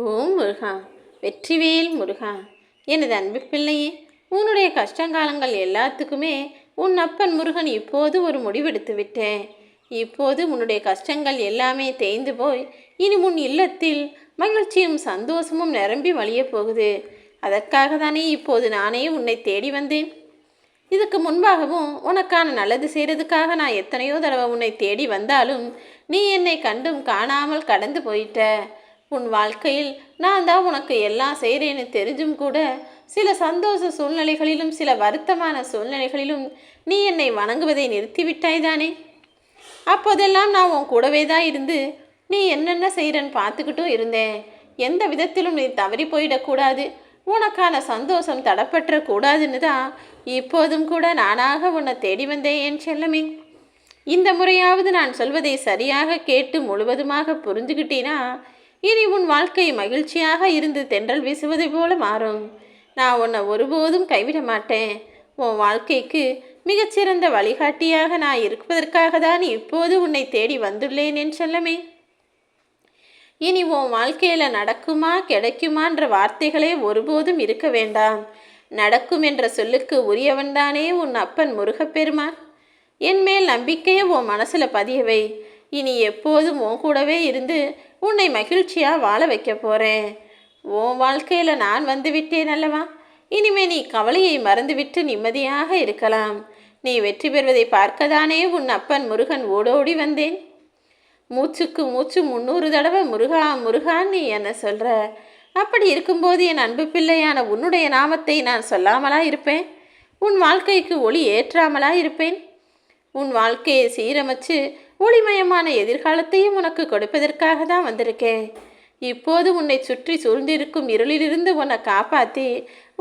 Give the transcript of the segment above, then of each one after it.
ஓம் முருகா வெற்றிவேல் முருகா எனது அன்பு பிள்ளையே உன்னுடைய கஷ்டங்காலங்கள் எல்லாத்துக்குமே உன் அப்பன் முருகன் இப்போது ஒரு முடிவெடுத்து விட்டேன். இப்போது உன்னுடைய கஷ்டங்கள் எல்லாமே தேய்ந்து போய் இனி உன் இல்லத்தில் மகிழ்ச்சியும் சந்தோஷமும் நிரம்பி வழியப் போகுது. அதற்காக தானே இப்போது நானே உன்னை தேடி வந்தேன். இதுக்கு முன்பாகவும் உனக்கான நல்லது செய்கிறதுக்காக நான் எத்தனையோ தடவை உன்னை தேடி வந்தாலும் நீ என்னை கண்டும் காணாமல் கடந்து போயிட்ட. உன் வாழ்க்கையில் நான் தான் உனக்கு எல்லாம் செய்கிறேன்னு தெரிஞ்சும் கூட சில சந்தோஷ சூழ்நிலைகளிலும் சில வருத்தமான சூழ்நிலைகளிலும் நீ என்னை வணங்குவதை நிறுத்திவிட்டாய் தானே? அப்போதெல்லாம் நான் உன் கூடவே தான் இருந்து நீ என்னென்ன செய்கிறன்னு பார்த்துக்கிட்டும் இருந்தேன். எந்த விதத்திலும் நீ தவறி போயிடக்கூடாது. உனக்கான சந்தோஷம் தடப்பற்றக்கூடாதுன்னு தான் இப்போதும் கூட நானாக உன்னை தேடி வந்தேன் என் செல்லமே. இந்த முறையாவது நான் சொல்வதை சரியாக கேட்டு முழுவதுமாக புரிஞ்சுக்கிட்டீனா இனி உன் வாழ்க்கை மகிழ்ச்சியாக இருந்து தென்றல் வீசுவது போல மாறும். நான் உன்னை ஒருபோதும் கைவிட மாட்டேன். உன் வாழ்க்கைக்கு மிகச்சிறந்த வழிகாட்டியாக நான் இருப்பதற்காக தான் இப்போது உன்னை தேடி வந்துள்ளேன் என் செல்லமே. இனி உன் வாழ்க்கையில் நடக்குமா கிடைக்குமான்ற வார்த்தைகளே ஒருபோதும் இருக்க வேண்டாம். நடக்கும் என்ற சொல்லுக்கு உரியவன்தானே உன் அப்பன் முருகப்பெருமான். என் மேல் நம்பிக்கையை உன் மனசில் பதியவை. இனி எப்போதும் உன் கூடவே இருந்து உன்னை மகிழ்ச்சியாக வாழ வைக்க போகிறேன் உன் வாழ்க்கையில் நான் வந்து விட்டேன் அல்லவா? இனிமே நீ கவலையை மறந்துவிட்டு நிம்மதியாக இருக்கலாம். நீ வெற்றி பெறுவதை பார்க்கதானே உன் அப்பன் முருகன் ஓடோடி வந்தேன். மூச்சுக்கு மூச்சு முந்நூறு தடவை முருகா முருகான் நீ என்ன சொல்கிற அப்படி இருக்கும்போது என் அன்பு பிள்ளையான உன்னுடைய நாமத்தை நான் சொல்லாமலா இருப்பேன்? உன் வாழ்க்கைக்கு ஒளி ஏற்றாமலா இருப்பேன்? உன் வாழ்க்கையை சீரமைச்சு ஒளிமயமான எதிர்காலத்தையும் உனக்கு கொடுப்பதற்காக தான் வந்திருக்கேன். இப்போது உன்னை சுற்றி சூழ்ந்திருக்கும் இருளிலிருந்து உன்னை காப்பாற்றி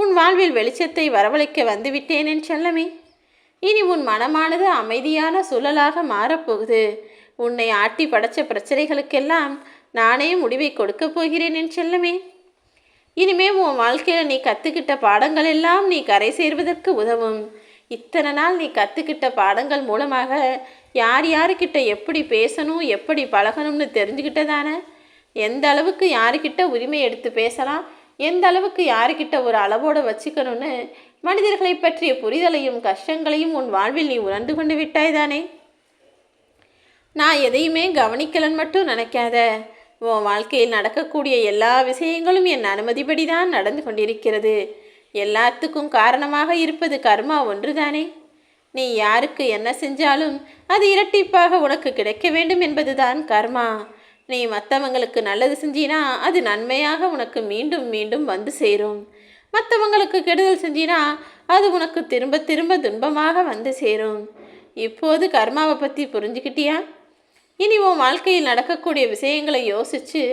உன் வாழ்வில் வெளிச்சத்தை வரவழைக்க வந்துவிட்டேன் என் செல்லமே. இனி உன் மனமானது அமைதியான சூழலாக மாறப்போகுது. உன்னை ஆட்டி படைச்ச பிரச்சனைகளுக்கெல்லாம் நானே முடிவை கொடுக்கப் போகிறேன் என் செல்லமே. இனிமே உன் வாழ்க்கையில் நீ கற்றுக்கிட்ட பாடங்கள் எல்லாம் நீ கரை சேர்வதற்கு உதவும். இத்தனை நாள் நீ கற்றுக்கிட்ட பாடங்கள் மூலமாக யார் யாருக்கிட்ட எப்படி பேசணும் எப்படி பழகணும்னு தெரிஞ்சுக்கிட்ட தானே? எந்த அளவுக்கு யாருக்கிட்ட உரிமை எடுத்து பேசலாம் எந்த அளவுக்கு யாருக்கிட்ட ஒரு அளவோடு வச்சுக்கணும்னு மனிதர்களை பற்றிய புரிதலையும் கஷ்டங்களையும் உன் வாழ்வில் நீ உணர்ந்து கொண்டு விட்டாய் தானே? நான் எதையுமே கவனிக்கலன்னு மட்டும் நினைக்காத. உன் வாழ்க்கையில் நடக்கக்கூடிய எல்லா விஷயங்களும் என் அனுமதிப்படி தான் நடந்து கொண்டிருக்கிறது. எல்லாத்துக்கும் காரணமாக இருப்பது கர்மா ஒன்றுதானே? நீ யாருக்கு என்ன செஞ்சாலும் அது இரட்டிப்பாக உனக்கு கிடைக்க வேண்டும் என்பதுதான் கர்மா. நீ மற்றவங்களுக்கு நல்லது செஞ்சினா அது நன்மையாக உனக்கு மீண்டும் மீண்டும் வந்து சேரும். மற்றவங்களுக்கு கெடுதல் செஞ்சினா அது உனக்கு திரும்ப திரும்ப துன்பமாக வந்து சேரும். இப்போது கர்மாவை பற்றி புரிஞ்சுக்கிட்டியா? இனி உன் வாழ்க்கையில் நடக்கக்கூடிய விஷயங்களை யோசிச்சு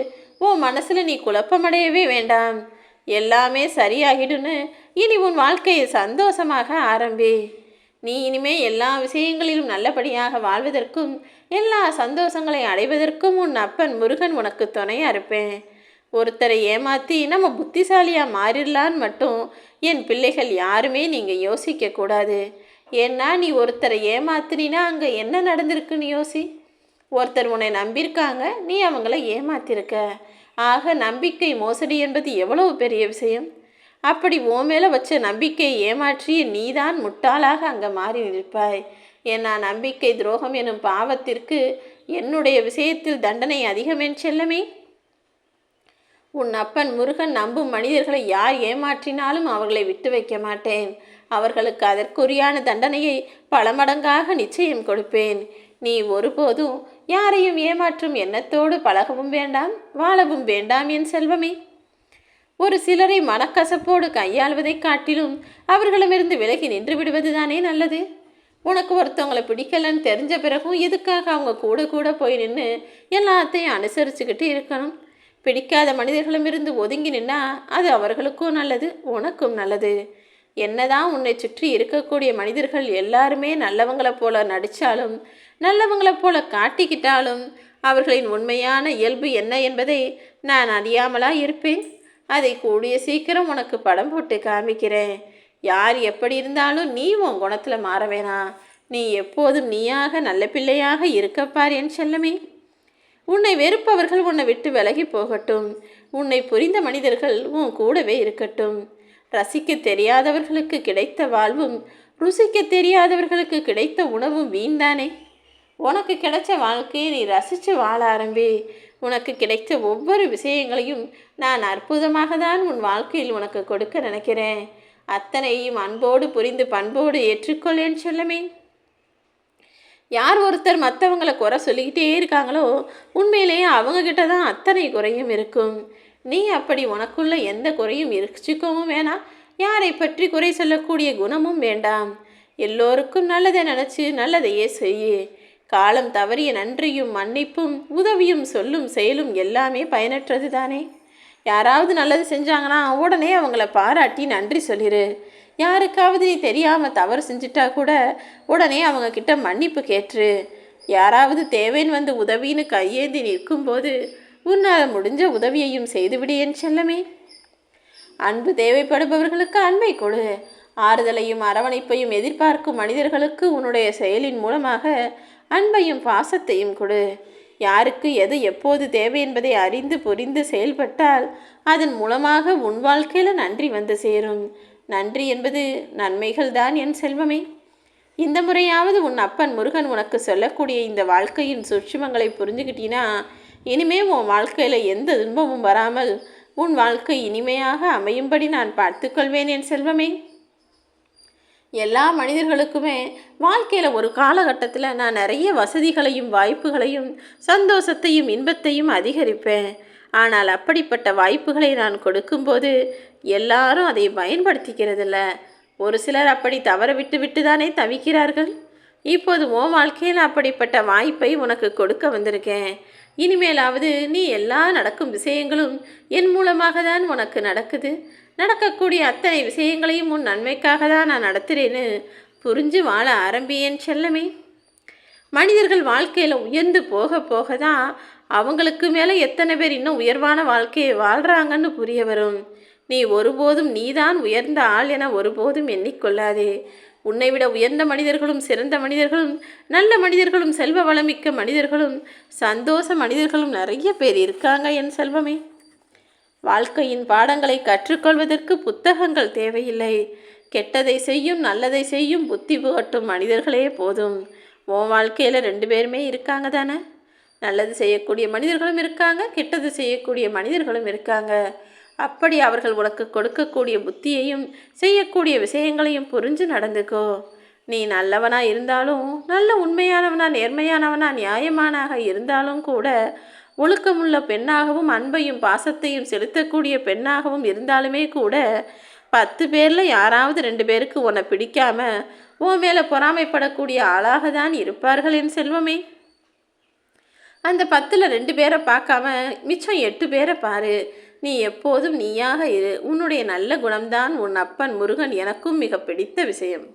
உன் மனசில் நீ குழப்பமடையவே வேண்டாம். எல்லாமே சரியாகிடுன்னு இனி உன் வாழ்க்கையை சந்தோஷமாக ஆரம்பி. நீ இனிமே எல்லா விஷயங்களிலும் நல்லபடியாக வாழ்வதற்கும் எல்லா சந்தோஷங்களை அடைவதற்கும் உன் அப்பன் முருகன் உனக்கு துணையாக இருப்பேன். ஒருத்தரை ஏமாற்றி நம்ம புத்திசாலியாக மாறிடலான்னு மட்டும் என் பிள்ளைகள் யாருமே நீங்கள் யோசிக்கக்கூடாது ஏன்னா நீ ஒருத்தரை ஏமாத்தினா அங்கே என்ன நடந்திருக்குன்னு யோசி. ஒருத்தர் உன்னை நம்பியிருக்காங்க நீ அவங்கள ஏமாத்திருக்க. ஆக நம்பிக்கை மோசடி என்பது எவ்வளவு பெரிய விஷயம்? அப்படி ஓ மேலே வச்ச நம்பிக்கையை ஏமாற்றிய நீதான் முட்டாளாக அங்கே மாறி நிற்பாய். ஏன்னா நம்பிக்கை துரோகம் எனும் பாவத்திற்கு என்னுடைய விஷயத்தில் தண்டனை அதிகமென் செல்லமே. உன் அப்பன் முருகன் நம்பும் மனிதர்களை யார் ஏமாற்றினாலும் அவர்களை விட்டு வைக்க மாட்டேன். அவர்களுக்கு அதற்குரியான தண்டனையை பல மடங்காக நிச்சயம் கொடுப்பேன். நீ ஒருபோதும் யாரையும் ஏமாற்றும் எண்ணத்தோடு பழகவும் வேண்டாம் வாழவும் வேண்டாம் என் செல்வமே. ஒரு சிலரை மனக்கசப்போடு கையாள்வதைக் காட்டிலும் அவர்களிடமிருந்து விலகி நின்று விடுவதுதானே நல்லது? உனக்கு ஒருத்தவங்களை பிடிக்கலன்னு தெரிஞ்ச பிறகும் எதுக்காக அவங்க கூட கூட போய் நின்று எல்லாத்தையும் அனுசரிச்சுக்கிட்டு இருக்கணும்? பிடிக்காத மனிதர்களிடமிருந்து ஒதுங்கி நின்னா அது அவர்களுக்கும் நல்லது உனக்கும் நல்லது. என்னதான் உன்னை சுற்றி இருக்கக்கூடிய மனிதர்கள் எல்லாருமே நல்லவங்களைப் போல நடித்தாலும் நல்லவங்களைப் போல காட்டிக்கிட்டாலும் அவர்களின் உண்மையான இயல்பு என்ன என்பதை நான் அறியாமலா இருப்பேன். அதை கூடிய சீக்கிரம் உனக்கு படம் போட்டு காமிக்கிறேன். யார் எப்படி இருந்தாலும் நீ உன் குணத்தில் மாற வேணாம் நீ எப்போதும் நீயாக நல்ல பிள்ளையாக இருக்கப்பார் என் செல்லமே. உன்னை வெறுப்பவர்கள் உன்னை விட்டு விலகி போகட்டும். உன்னை புரிந்த மனிதர்கள் உன் கூடவே இருக்கட்டும். ரசிக்க தெரியாதவர்களுக்கு கிடைத்த வாழ்வும் ருசிக்க தெரியாதவர்களுக்கு கிடைத்த உணவும் வீண்தானே. உனக்கு கிடைச்ச வாழ்க்கையை நீ ரசித்து வாழ ஆரம்பி. உனக்கு கிடைத்த ஒவ்வொரு விஷயங்களையும் நான் அற்புதமாக தான் உன் வாழ்க்கையில் உனக்கு கொடுக்க நினைக்கிறேன். அத்தனையும் அன்போடு புரிந்து பண்போடு ஏற்றுக்கொள்ளேன் சொல்லமே. யார் ஒருத்தர் மற்றவங்களை குறை சொல்லிக்கிட்டே இருக்காங்களோ உண்மையிலேயே அவங்கக்கிட்ட தான் அத்தனை குறையும் இருக்கும். நீ அப்படி உனக்குள்ள எந்த குறையும் இருச்சிக்கவும் வேணாம். யாரை பற்றி குறை சொல்லக்கூடிய குணமும் வேண்டாம். எல்லோருக்கும் நல்லதை நினச்சி நல்லதையே செய்யு. காலம் தவறிய நன்றியும் மன்னிப்பும் உதவியும் சொல்லும் செயலும் எல்லாமே பயனற்றது தானே? யாராவது நல்லது செஞ்சாங்கன்னா உடனே அவங்கள பாராட்டி நன்றி சொல்லிடு யாருக்காவது நீ தெரியாமல் தவறு செஞ்சிட்டா கூட உடனே அவங்க கிட்ட மன்னிப்பு கேட்டுரு. யாராவது தேவைன்னு வந்து உதவின்னு கையேந்தி நிற்கும்போது உன்னால் முடிஞ்ச உதவியையும் செய்துவிடு என் செல்லமே. அன்பு தேவைப்படுபவர்களுக்கு அன்பை கொடு. ஆறுதலையும் அரவணைப்பையும் எதிர்பார்க்கும் மனிதர்களுக்கு உன்னுடைய செயலின் மூலமாக அன்பையும் பாசத்தையும் கொடு. யாருக்கு எது எப்போது தேவை என்பதை அறிந்து புரிந்து செயல்பட்டால் அதன் மூலமாக உன் வாழ்க்கையில் நன்றி வந்து சேரும். நன்றி என்பது நன்மைகள் தான் என் செல்வமே. இந்த முறையாவது உன் அப்பன் முருகன் உனக்கு சொல்லக்கூடிய இந்த வாழ்க்கையின் சூட்சுமங்களை புரிஞ்சுக்கிட்டீன்னா இனிமே உன் வாழ்க்கையில் எந்த துன்பமும் வராமல் உன் வாழ்க்கை இனிமையாக அமையும்படி நான் பார்த்துக்கொள்வேன் என் செல்வமே. எல்லா மனிதர்களுக்குமே வாழ்க்கையில் ஒரு காலகட்டத்தில் நான் நிறைய வசதிகளையும் வாய்ப்புகளையும் சந்தோஷத்தையும் இன்பத்தையும் அதிகரிப்பேன். ஆனால் அப்படிப்பட்ட வாய்ப்புகளை நான் கொடுக்கும்போது எல்லாரும் அதை பயன்படுத்திக்கிறதில்ல. ஒரு சிலர் அப்படி தவற விட்டு விட்டு தானே தவிக்கிறார்கள். இப்போது உன் வாழ்க்கையில் அப்படிப்பட்ட வாய்ப்பை உனக்கு கொடுக்க வந்திருக்கேன். இனிமேலாவது நீ எல்லா நடக்கும் விஷயங்களும் என் மூலமாக தான் உனக்கு நடக்குது. நடக்கக்கூடிய அத்தனை விஷயங்களையும் உன் நன்மைக்காக தான் நான் நடத்துகிறேன்னு புரிஞ்சு வாழ ஆரம்பியேன் செல்லமே. மனிதர்கள் வாழ்க்கையில் உயர்ந்து போக போக தான் அவங்களுக்கு மேலே எத்தனை பேர் இன்னும் உயர்வான வாழ்க்கையை வாழ்கிறாங்கன்னு புரிய வரும். நீ ஒருபோதும் நீதான் உயர்ந்த ஆள் என ஒருபோதும் எண்ணிக்கொள்ளாதே. உன்னை விட உயர்ந்த மனிதர்களும் சிறந்த மனிதர்களும் நல்ல மனிதர்களும் செல்வ வளமிக்க மனிதர்களும் சந்தோஷ மனிதர்களும் நிறைய பேர் இருக்காங்க என் செல்வமே. வாழ்க்கையின் பாடங்களை கற்றுக்கொள்வதற்கு புத்தகங்கள் தேவையில்லை. கெட்டதை செய்யும் நல்லதை செய்யும் புத்தி புகட்டும் மனிதர்களே போதும். உன் வாழ்க்கையில் ரெண்டு பேருமே இருக்காங்க தானே? நல்லது செய்யக்கூடிய மனிதர்களும் இருக்காங்க கெட்டது செய்யக்கூடிய மனிதர்களும் இருக்காங்க. அப்படி அவர்கள் உனக்கு கொடுக்கக்கூடிய புத்தியையும் செய்யக்கூடிய விஷயங்களையும் புரிஞ்சு நடந்துக்கோ. நீ நல்லவனா இருந்தாலும் நல்ல உண்மையானவனா நேர்மையானவனா நியாயமானாக இருந்தாலும் கூட ஒழுக்கமுள்ள பெண்ணாகவும் அன்பையும் பாசத்தையும் செலுத்தக்கூடிய பெண்ணாகவும் இருந்தாலுமே கூட பத்து பேரில் யாராவது ரெண்டு பேருக்கு உன்னை பிடிக்காம உன் மேலே பொறாமைப்படக்கூடிய ஆளாக தான் இருப்பார்கள் என் செல்வமே. அந்த பத்தில் ரெண்டு பேரை பார்க்காம மிச்சம் எட்டு பேரை பாரு. நீ எப்போதும் நீயாக இரு. உன்னுடைய நல்ல குணம்தான் உன் அப்பன் முருகன். எனக்கும் மிக பிடித்த விஷயம்.